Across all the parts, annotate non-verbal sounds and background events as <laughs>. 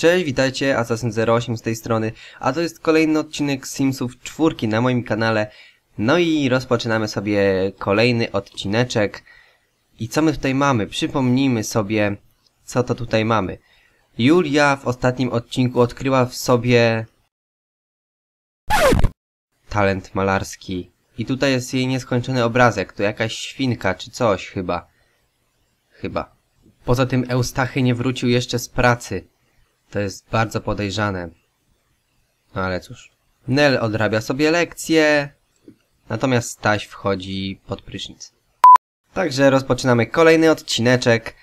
Cześć, witajcie, Assassin08 z tej strony, a to jest kolejny odcinek Simsów czwórki na moim kanale. No i rozpoczynamy sobie kolejny odcineczek. I co my tutaj mamy? Przypomnijmy sobie, co to tutaj mamy. Julia w ostatnim odcinku odkryła w sobie talent malarski. I tutaj jest jej nieskończony obrazek, to jakaś świnka czy coś chyba. Chyba. Poza tym Eustachy nie wrócił jeszcze z pracy. To jest bardzo podejrzane. No ale cóż. Nel odrabia sobie lekcje, natomiast Staś wchodzi pod prysznic. Także rozpoczynamy kolejny odcineczek.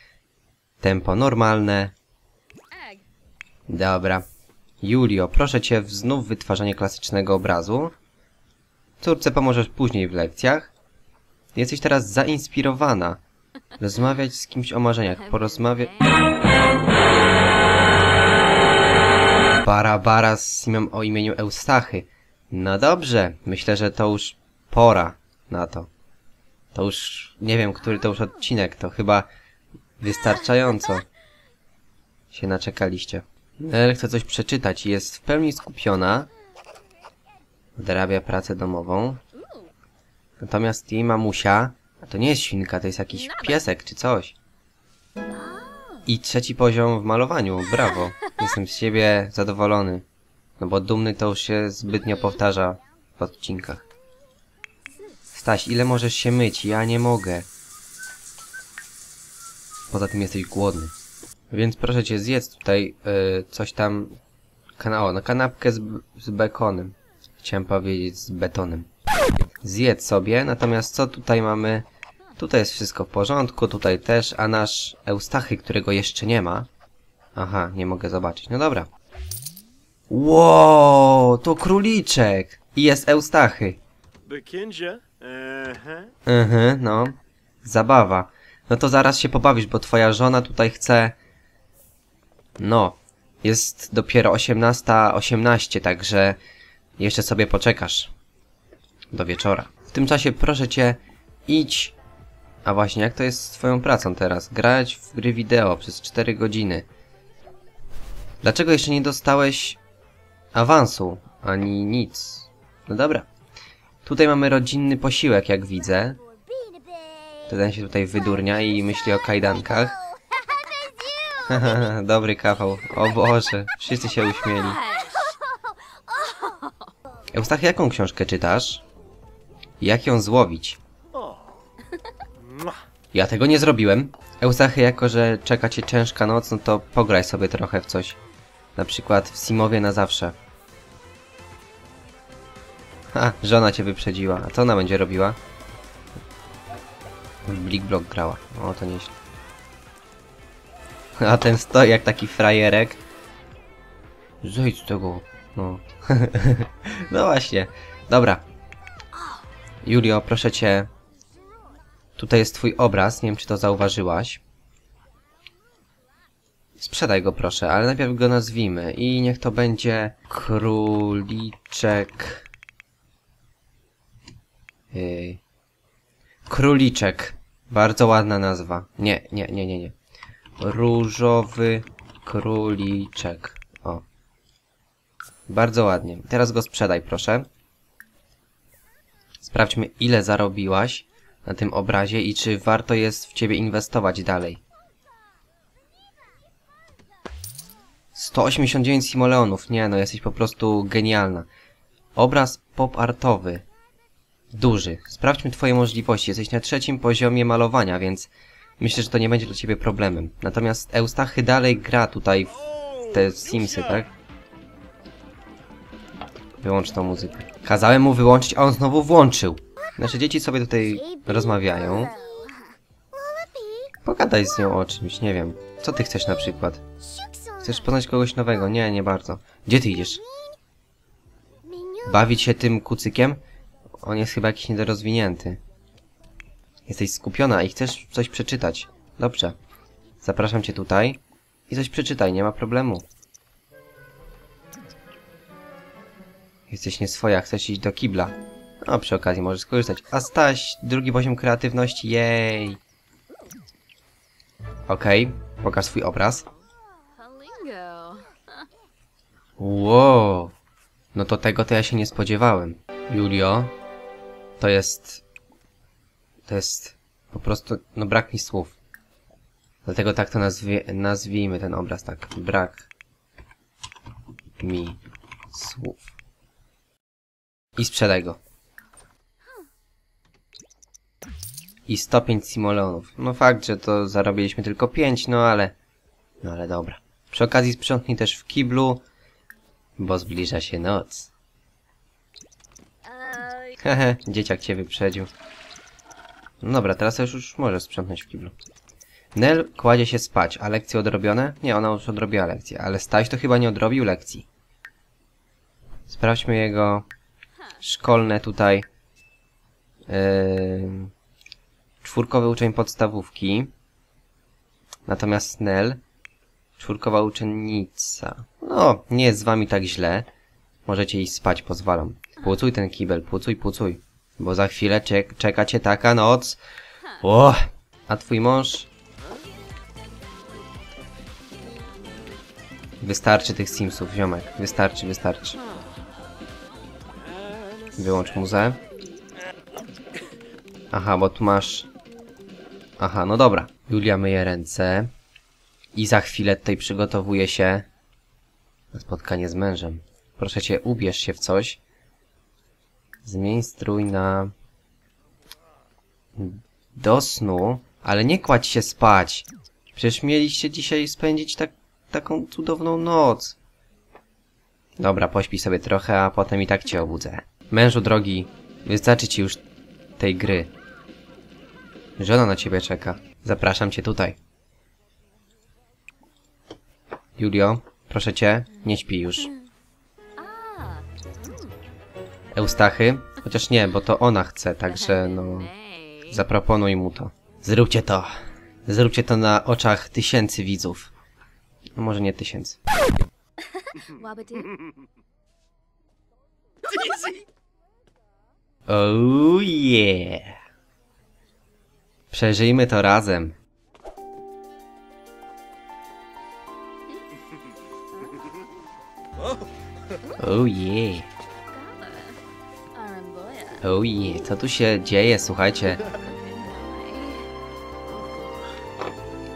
Tempo normalne. Dobra. Julio, proszę cię w znów wytwarzanie klasycznego obrazu. Córce pomożesz później w lekcjach. Jesteś teraz zainspirowana. <laughs> Rozmawiać z kimś o marzeniach. Porozmawiać... Barabara z Simem o imieniu Eustachy. No dobrze, myślę, że to już pora na to. To już, nie wiem, który to już odcinek, to chyba wystarczająco się naczekaliście. Nel chce coś przeczytać jest w pełni skupiona. Odrabia pracę domową. Natomiast jej mamusia, a to nie jest świnka, to jest jakiś piesek czy coś. I trzeci poziom w malowaniu, brawo. Jestem z siebie zadowolony. No bo dumny to już się zbytnio powtarza w odcinkach. Staś, ile możesz się myć? Ja nie mogę. Poza tym jesteś głodny. Więc proszę cię, zjedz tutaj y, coś tam... Kana o, no kanapkę z, z bekonem. Chciałem powiedzieć z betonem. Zjedz sobie, natomiast co tutaj mamy? Tutaj jest wszystko w porządku, tutaj też, a nasz Eustachy, którego jeszcze nie ma... Aha, nie mogę zobaczyć. No dobra. Wow, to króliczek! I jest Eustachy. Bekinja? Uh-huh. Mhm, no. Zabawa. No to zaraz się pobawisz, bo twoja żona tutaj chce... No. Jest dopiero 18.18, 18, także jeszcze sobie poczekasz. Do wieczora. W tym czasie proszę cię, idź... A właśnie, jak to jest z twoją pracą teraz? Grać w gry wideo przez 4 godziny. Dlaczego jeszcze nie dostałeś awansu, ani nic? No dobra. Tutaj mamy rodzinny posiłek, jak widzę. Ten się tutaj wydurnia i myśli o kajdankach. <laughs> Dobry kawał. O Boże, wszyscy się uśmieli. Eustach, jaką książkę czytasz? Jak ją złowić? Ja tego nie zrobiłem. Eustachy, jako że czeka cię ciężka noc, no to pograj sobie trochę w coś. Na przykład w Simowie na zawsze. Ha, żona cię wyprzedziła. A co ona będzie robiła? W Blik Block grała. O, to nieźle. A ten stoi jak taki frajerek. Zejdź z tego. No. <laughs> no właśnie. Dobra. Julio, proszę cię. Tutaj jest twój obraz. Nie wiem, czy to zauważyłaś. Sprzedaj go proszę, ale najpierw go nazwijmy. I niech to będzie króliczek. Yy. Króliczek. Bardzo ładna nazwa. Nie, nie, nie, nie, nie. Różowy króliczek. O. Bardzo ładnie. Teraz go sprzedaj, proszę. Sprawdźmy, ile zarobiłaś na tym obrazie i czy warto jest w ciebie inwestować dalej. 189 simoleonów. Nie no, jesteś po prostu genialna. Obraz pop-artowy. Duży. Sprawdźmy twoje możliwości. Jesteś na trzecim poziomie malowania, więc myślę, że to nie będzie dla ciebie problemem. Natomiast Eustachy dalej gra tutaj w te Simsy, tak? Wyłącz tą muzykę. Kazałem mu wyłączyć, a on znowu włączył. Nasze dzieci sobie tutaj rozmawiają. Pogadaj z nią o czymś, nie wiem. Co ty chcesz na przykład? Chcesz poznać kogoś nowego? Nie, nie bardzo. Gdzie ty idziesz? Bawić się tym kucykiem? On jest chyba jakiś niedorozwinięty. Jesteś skupiona i chcesz coś przeczytać. Dobrze. Zapraszam cię tutaj i coś przeczytaj, nie ma problemu. Jesteś nieswoja, chcesz iść do kibla. No, przy okazji możesz skorzystać. A Staś, drugi poziom kreatywności, jej! Okej, pokaż swój obraz. Wow. No to tego to ja się nie spodziewałem. Julio, to jest... To jest po prostu... No brak mi słów. Dlatego tak to nazwie, nazwijmy ten obraz, tak. Brak mi słów. I sprzedaj go. I 105 simoleonów. No fakt, że to zarobiliśmy tylko 5, no ale... No ale dobra. Przy okazji sprzątnij też w kiblu, bo zbliża się noc. Hehe, dzieciak cię wyprzedził. No dobra, teraz już, już możesz sprzątnąć w kiblu. Nel kładzie się spać, a lekcje odrobione? Nie, ona już odrobiła lekcje, ale Staś to chyba nie odrobił lekcji. Sprawdźmy jego szkolne tutaj. Yy, czwórkowy uczeń podstawówki. Natomiast Nel, czwórkowa uczennica. No, nie jest z wami tak źle. Możecie iść spać, pozwalam. Płucuj ten kibel, płucuj, płucuj. Bo za chwilę czek czeka cię taka noc. O! A twój mąż? Wystarczy tych Simsów, ziomek. Wystarczy, wystarczy. Wyłącz muzę. Aha, bo tu masz... Aha, no dobra. Julia myje ręce. I za chwilę tutaj przygotowuje się na spotkanie z mężem. Proszę cię, ubierz się w coś. Zmień strój na... Do snu, ale nie kładź się spać. Przecież mieliście dzisiaj spędzić tak, taką cudowną noc. Dobra, pośpij sobie trochę, a potem i tak cię obudzę. Mężu drogi, wystarczy ci już tej gry. Żona na ciebie czeka. Zapraszam cię tutaj. Julio, proszę cię, nie śpi już. Eustachy? Chociaż nie, bo to ona chce, także no... Zaproponuj mu to. Zróbcie to. Zróbcie to na oczach tysięcy widzów. No może nie tysięcy. Oh yeah! Przeżyjmy to razem. Oh yeah! Oh yeah! Co tu się dzieje? Słuchajcie,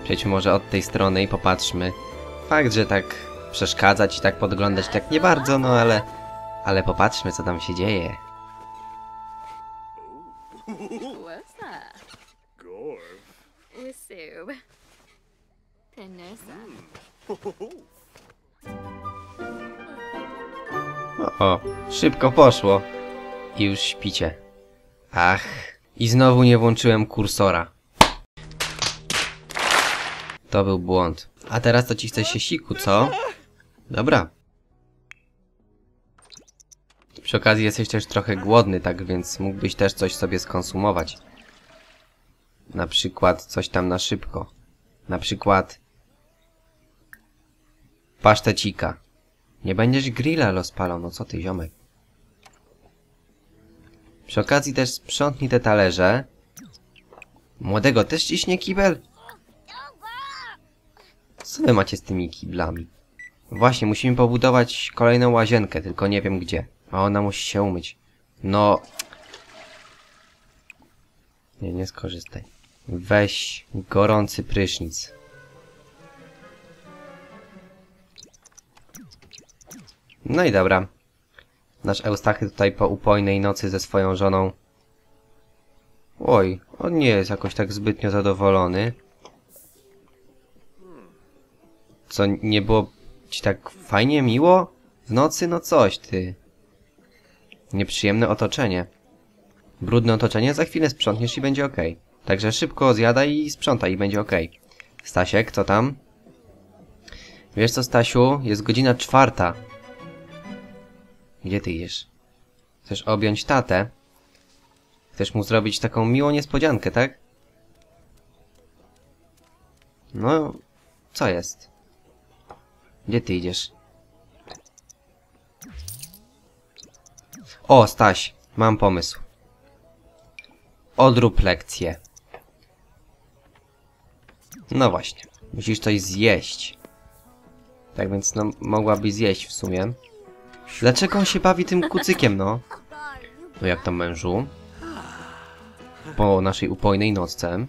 przejdźmy może od tej strony i popatrzmy. Fakt, że tak przeszkadzać i tak podglądać tak nie bardzo, no ale... Ale popatrzmy, co tam się dzieje. O, szybko poszło. I już śpicie. Ach, i znowu nie włączyłem kursora. To był błąd. A teraz to ci chce się siku, co? Dobra. Przy okazji jesteś też trochę głodny, tak więc mógłbyś też coś sobie skonsumować. Na przykład coś tam na szybko. Na przykład... Pasztecika. Nie będziesz grilla rozpalał, no co ty ziomek. Przy okazji też sprzątnij te talerze. Młodego też ciśnie kibel? Co wy macie z tymi kiblami? Właśnie, musimy pobudować kolejną łazienkę, tylko nie wiem gdzie. A ona musi się umyć. No... Nie, nie skorzystaj. Weź gorący prysznic. No i dobra. Nasz Eustachy tutaj po upojnej nocy ze swoją żoną. Oj, on nie jest jakoś tak zbytnio zadowolony. Co, nie było ci tak fajnie miło? W nocy? No coś, ty. Nieprzyjemne otoczenie. Brudne otoczenie? Za chwilę sprzątniesz i będzie ok. Także szybko zjadaj i sprzątaj i będzie ok. Stasiek, co tam? Wiesz co, Stasiu? Jest godzina czwarta. Gdzie ty idziesz? Chcesz objąć tatę? Chcesz mu zrobić taką miłą niespodziankę, tak? No, co jest? Gdzie ty idziesz? O, Staś, mam pomysł. Odrób lekcję. No właśnie, musisz coś zjeść. Tak więc no, mogłabyś zjeść w sumie. Dlaczego on się bawi tym kucykiem, no? No jak tam mężu? Po naszej upojnej nocce.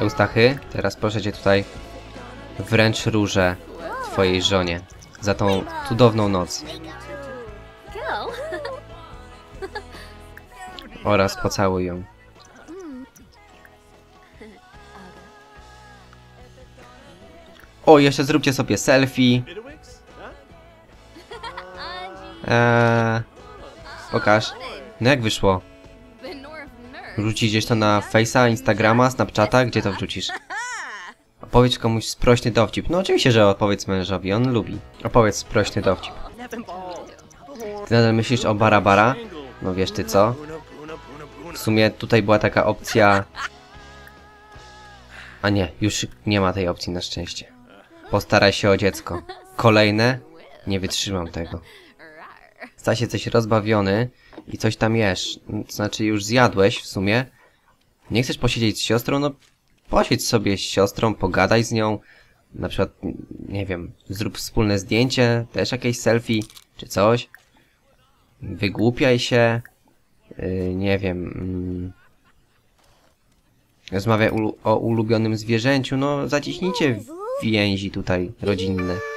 Eustachy, teraz proszę cię tutaj wręcz różę twojej żonie za tą cudowną noc oraz pocałuj ją. O, jeszcze zróbcie sobie selfie. Eee, pokaż. No jak wyszło? Wrzucić gdzieś to na Face'a, Instagrama, Snapchata? Gdzie to wrzucisz? Opowiedz komuś sprośny dowcip. No oczywiście, że opowiedz mężowi, on lubi. Opowiedz sprośny dowcip. Ty nadal myślisz o Barabara? No wiesz ty co? W sumie tutaj była taka opcja... A nie, już nie ma tej opcji na szczęście. Postaraj się o dziecko. Kolejne? Nie wytrzymam tego. Staś jesteś rozbawiony i coś tam jesz. To znaczy już zjadłeś w sumie. Nie chcesz posiedzieć z siostrą? No posiedź sobie z siostrą, pogadaj z nią. Na przykład, nie wiem, zrób wspólne zdjęcie, też jakieś selfie, czy coś. Wygłupiaj się. Yy, nie wiem. Rozmawiaj ulu o ulubionym zwierzęciu. No zaciśnijcie więzi tutaj rodzinne.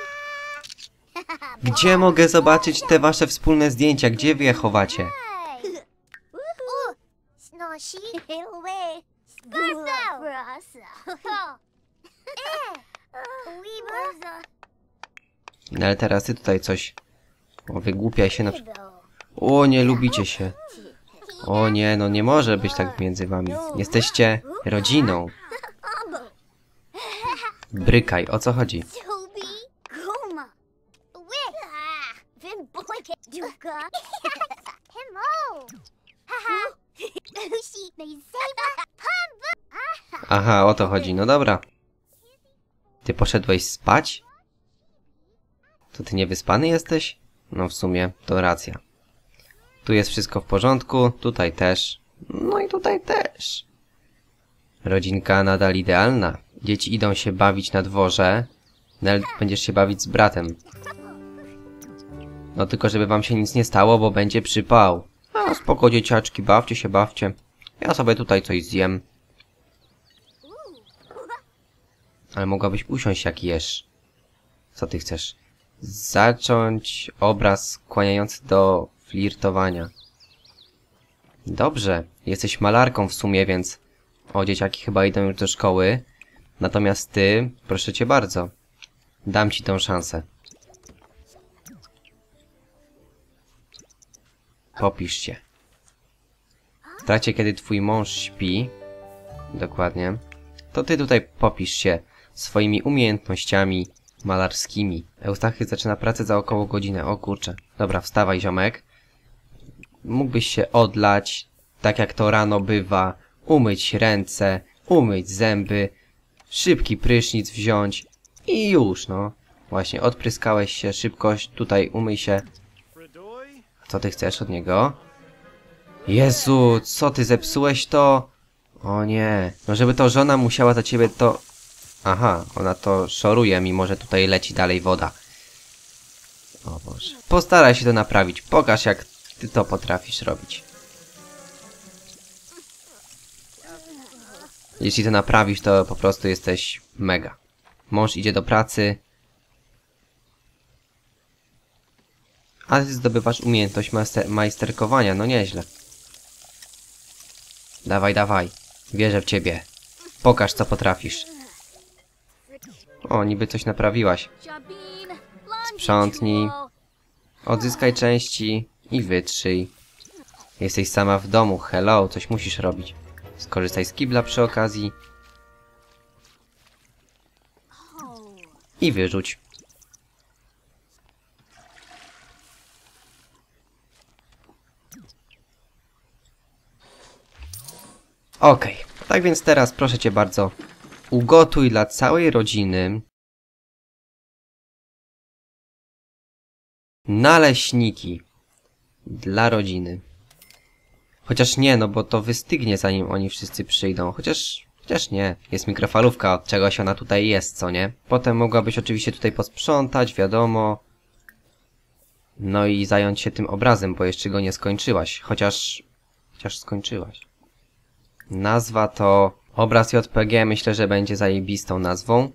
Gdzie mogę zobaczyć te wasze wspólne zdjęcia? Gdzie wy je chowacie? No ale teraz ty tutaj coś... O, wygłupiaj się na. O, nie lubicie się. O nie, no nie może być tak między wami. Jesteście rodziną. Brykaj, o co chodzi? Duka. <laughs> Himo. Haha. They say Aha, o to chodzi, no dobra. Ty poszedłeś spać? To ty niewyspany jesteś? No w sumie, to racja. Tu jest wszystko w porządku, tutaj też. No i tutaj też. Rodzinka nadal idealna. Dzieci idą się bawić na dworze. Nel, będziesz się bawić z bratem. No tylko, żeby wam się nic nie stało, bo będzie przypał. A spoko dzieciaczki, bawcie się, bawcie. Ja sobie tutaj coś zjem. Ale mogłabyś usiąść jak jesz. Co ty chcesz? Zacząć obraz skłaniający do flirtowania. Dobrze, jesteś malarką w sumie, więc... O, dzieciaki chyba idą już do szkoły. Natomiast ty, proszę cię bardzo. Dam ci tą szansę. Popisz się. W trakcie, kiedy twój mąż śpi, dokładnie, to ty tutaj popisz się swoimi umiejętnościami malarskimi. Eustachy zaczyna pracę za około godzinę. O kurczę. Dobra, wstawaj ziomek. Mógłbyś się odlać, tak jak to rano bywa, umyć ręce, umyć zęby, szybki prysznic wziąć i już, no. Właśnie, odpryskałeś się, szybkość, tutaj umyj się. Co ty chcesz od niego? Jezu, co ty zepsułeś to? O nie, no żeby to żona musiała za ciebie to... Aha, ona to szoruje, mimo że tutaj leci dalej woda. O Boże. Postaraj się to naprawić, pokaż jak ty to potrafisz robić. Jeśli to naprawisz, to po prostu jesteś mega. Mąż idzie do pracy, A ty zdobywasz umiejętność master majsterkowania, no nieźle. Dawaj, dawaj. Wierzę w ciebie. Pokaż, co potrafisz. O, niby coś naprawiłaś. Sprzątnij. Odzyskaj części i wytrzyj. Jesteś sama w domu, hello, coś musisz robić. Skorzystaj z kibla przy okazji. I wyrzuć. Okej, tak więc teraz proszę cię bardzo, ugotuj dla całej rodziny naleśniki dla rodziny. Chociaż nie, no bo to wystygnie zanim oni wszyscy przyjdą. Chociaż Chociaż nie, jest mikrofalówka, od czegoś ona tutaj jest, co nie? Potem mogłabyś oczywiście tutaj posprzątać, wiadomo. No i zająć się tym obrazem, bo jeszcze go nie skończyłaś. Chociaż... Chociaż skończyłaś. Nazwa to... Obraz JPG myślę, że będzie zajebistą nazwą.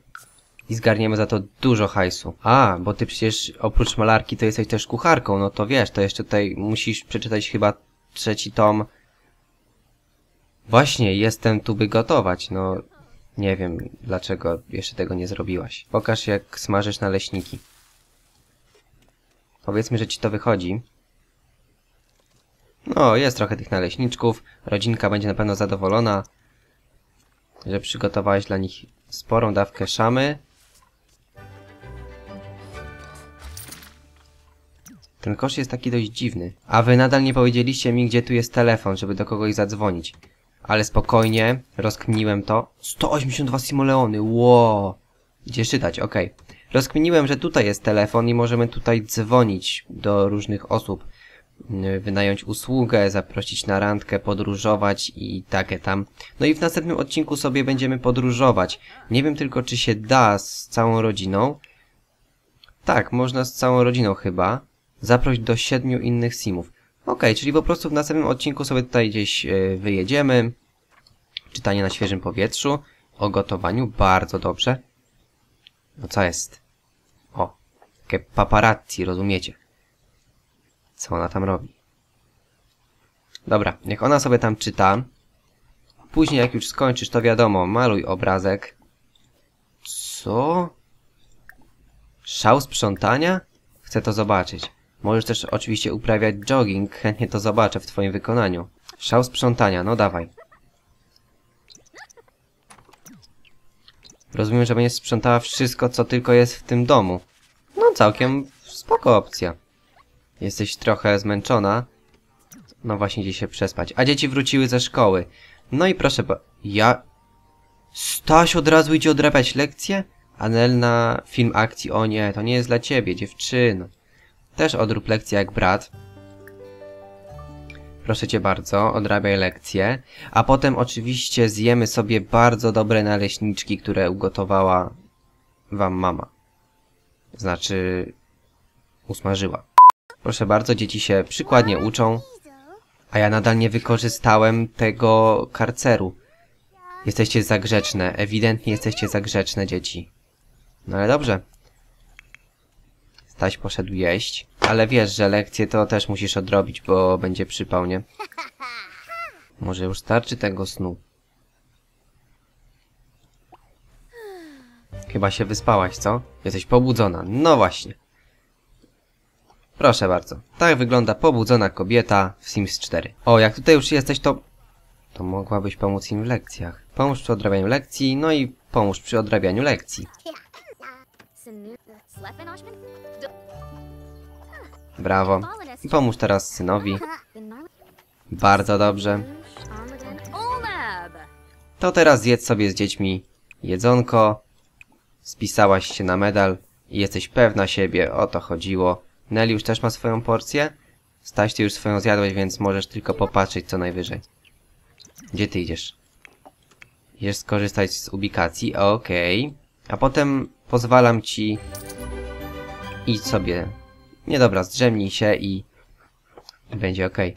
I zgarniemy za to dużo hajsu. A, bo ty przecież oprócz malarki to jesteś też kucharką, no to wiesz, to jeszcze tutaj musisz przeczytać chyba trzeci tom. Właśnie, jestem tu by gotować, no... Nie wiem, dlaczego jeszcze tego nie zrobiłaś. Pokaż jak smażysz naleśniki. Powiedzmy, że ci to wychodzi. No, jest trochę tych naleśniczków. Rodzinka będzie na pewno zadowolona, że przygotowałeś dla nich sporą dawkę szamy. Ten kosz jest taki dość dziwny. A wy nadal nie powiedzieliście mi, gdzie tu jest telefon, żeby do kogoś zadzwonić. Ale spokojnie, rozkminiłem to. 182 simoleony, ło! Gdzie czytać, okej. Rozkminiłem, że tutaj jest telefon i możemy tutaj dzwonić do różnych osób. Yy, Wynająć usługę, zaprosić na randkę, podróżować i takie tam. No i w następnym odcinku sobie będziemy podróżować. Nie wiem tylko, czy się da z całą rodziną. Tak, można z całą rodziną chyba. Zaproś do siedmiu innych simów. Okej, czyli po prostu w następnym odcinku sobie tutaj gdzieś yy, wyjedziemy. Czytanie na świeżym powietrzu. O gotowaniu, bardzo dobrze. No co jest? O, takie paparazzi, rozumiecie? Co ona tam robi? Dobra, niech ona sobie tam czyta. Później jak już skończysz, to wiadomo, maluj obrazek. Co? Szał sprzątania? Chcę to zobaczyć. Możesz też oczywiście uprawiać jogging, chętnie to zobaczę w twoim wykonaniu. Szał sprzątania, no dawaj. Rozumiem, że będziesz sprzątała wszystko, co tylko jest w tym domu. No całkiem spoko opcja. Jesteś trochę zmęczona. No właśnie gdzieś się przespać. A dzieci wróciły ze szkoły. No i proszę ba... Ja... Staś od razu idzie odrabiać lekcję? Anel na film akcji. O nie, to nie jest dla ciebie, dziewczyno. Też odrób lekcję jak brat. Proszę cię bardzo, odrabiaj lekcję. A potem oczywiście zjemy sobie bardzo dobre naleśniczki, które ugotowała wam mama. Znaczy... usmażyła. Proszę bardzo, dzieci się przykładnie uczą. A ja nadal nie wykorzystałem tego karceru. Jesteście za grzeczne. Ewidentnie jesteście za grzeczne, dzieci. No ale dobrze. Staś poszedł jeść. Ale wiesz, że lekcje to też musisz odrobić, bo będzie przypał, nie? Może już starczy tego snu. Chyba się wyspałaś, co? Jesteś pobudzona. No właśnie. Proszę bardzo. Tak wygląda pobudzona kobieta w Sims 4. O, jak tutaj już jesteś, to... To mogłabyś pomóc im w lekcjach. Pomóż przy odrabianiu lekcji, no i pomóż przy odrabianiu lekcji. Brawo. Pomóż teraz synowi. Bardzo dobrze. To teraz zjedz sobie z dziećmi jedzonko. Spisałaś się na medal i jesteś pewna siebie, o to chodziło. Nelly już też ma swoją porcję? Staś, ty już swoją zjadłeś, więc możesz tylko popatrzeć co najwyżej. Gdzie ty idziesz? Idziesz skorzystać z ubikacji? Okej. A potem pozwalam ci... Idź sobie. Nie dobra, zdrzemnij się i... I będzie okej.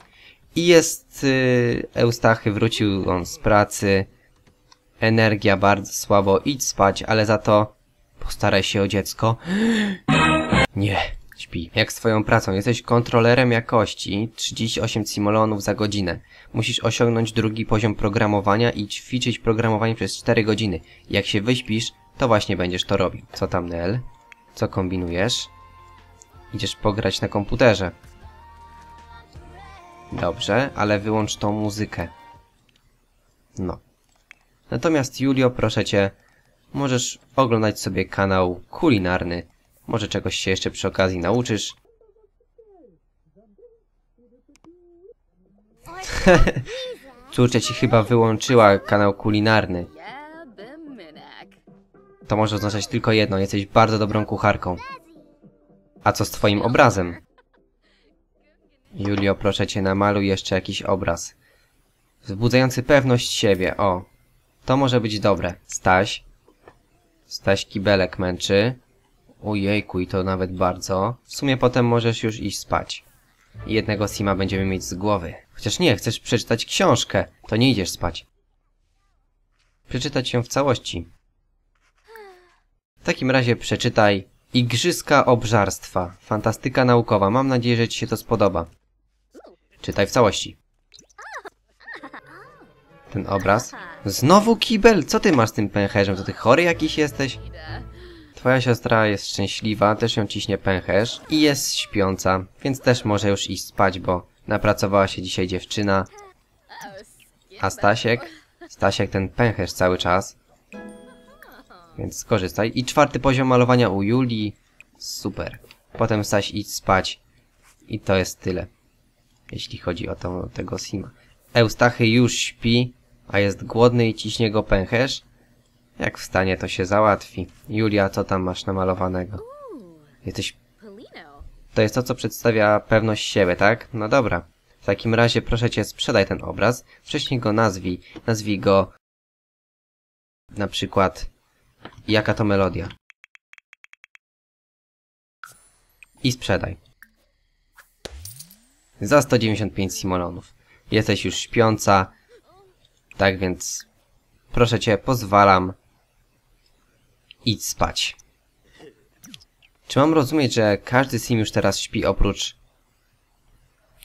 I jest... Yy, Eustachy, wrócił on z pracy. Energia bardzo słabo, idź spać, ale za to... Postaraj się o dziecko. <gasps> Nie, śpi. Jak z twoją pracą? Jesteś kontrolerem jakości, 38 simolonów za godzinę. Musisz osiągnąć drugi poziom programowania i ćwiczyć programowanie przez 4 godziny. Jak się wyśpisz, to właśnie będziesz to robił. Co tam, Nel? Co kombinujesz? Idziesz pograć na komputerze. Dobrze, ale wyłącz tą muzykę. No. Natomiast Julio, proszę cię, możesz oglądać sobie kanał kulinarny. Może czegoś się jeszcze przy okazji nauczysz. <laughs> Córcia ci chyba wyłączyła kanał kulinarny. To może oznaczać tylko jedno, jesteś bardzo dobrą kucharką. A co z twoim obrazem? Julio, proszę cię, namaluj jeszcze jakiś obraz. Wzbudzający pewność siebie, o. To może być dobre. Staś. Staś kibelek męczy. Ojejku, i to nawet bardzo. W sumie potem możesz już iść spać. Jednego sima będziemy mieć z głowy. Chociaż nie, chcesz przeczytać książkę, to nie idziesz spać. Przeczytać ją w całości. W takim razie przeczytaj Igrzyska obżarstwa. Fantastyka naukowa. Mam nadzieję, że Ci się to spodoba. Czytaj w całości. Ten obraz. Znowu kibel? Co ty masz z tym pęcherzem? To ty chory jakiś jesteś? Twoja siostra jest szczęśliwa, też ją ciśnie pęcherz i jest śpiąca, więc też może już iść spać, bo napracowała się dzisiaj dziewczyna. A Stasiek? Stasiek ten pęcherz cały czas. Więc skorzystaj. I czwarty poziom malowania u Julii. Super. Potem Staś idź spać. I to jest tyle. Jeśli chodzi o to, tego Sima. Eustachy już śpi, a jest głodny i ciśnie go pęcherz. Jak wstanie, to się załatwi. Julia, co tam masz namalowanego? Jesteś... To jest to, co przedstawia pewność siebie, tak? No dobra. W takim razie proszę cię, sprzedaj ten obraz. Wcześniej go nazwij. Nazwij go... Na przykład... Jaka to melodia? I sprzedaj. Za 195 simolonów. Jesteś już śpiąca. Tak więc... Proszę cię, pozwalam. Idź spać. Czy mam rozumieć, że każdy sim już teraz śpi oprócz...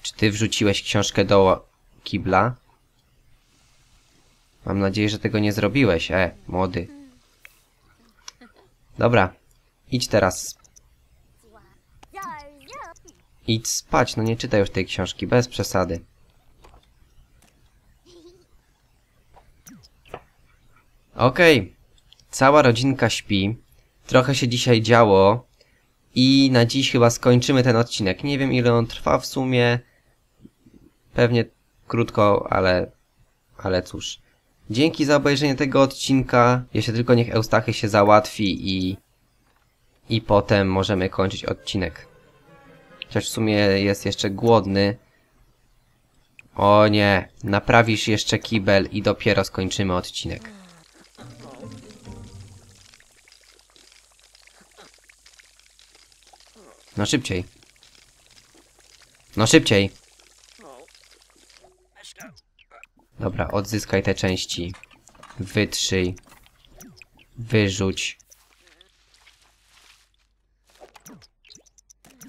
Czy ty wrzuciłeś książkę do kibla? Mam nadzieję, że tego nie zrobiłeś, e, młody. Dobra, idź teraz. Idź spać, no nie czytaj już tej książki, bez przesady. Okej, cała rodzinka śpi. Trochę się dzisiaj działo. I na dziś chyba skończymy ten odcinek. Nie wiem ile on trwa w sumie. Pewnie krótko, ale... Ale cóż. Dzięki za obejrzenie tego odcinka. Jeszcze tylko niech Eustachy się załatwi i... I potem możemy kończyć odcinek. Chociaż w sumie jest jeszcze głodny. O nie, naprawisz jeszcze kibel i dopiero skończymy odcinek. No szybciej. No szybciej. Dobra, odzyskaj te części. Wytrzyj. Wyrzuć.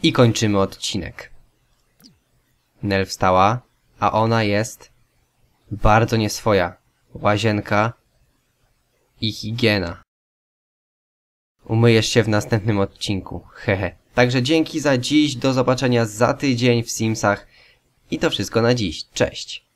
I kończymy odcinek. Nel wstała, a ona jest bardzo nieswoja. Łazienka i higiena. Umyjesz się w następnym odcinku. Hehe. Także dzięki za dziś, do zobaczenia za tydzień w Simsach. I to wszystko na dziś. Cześć.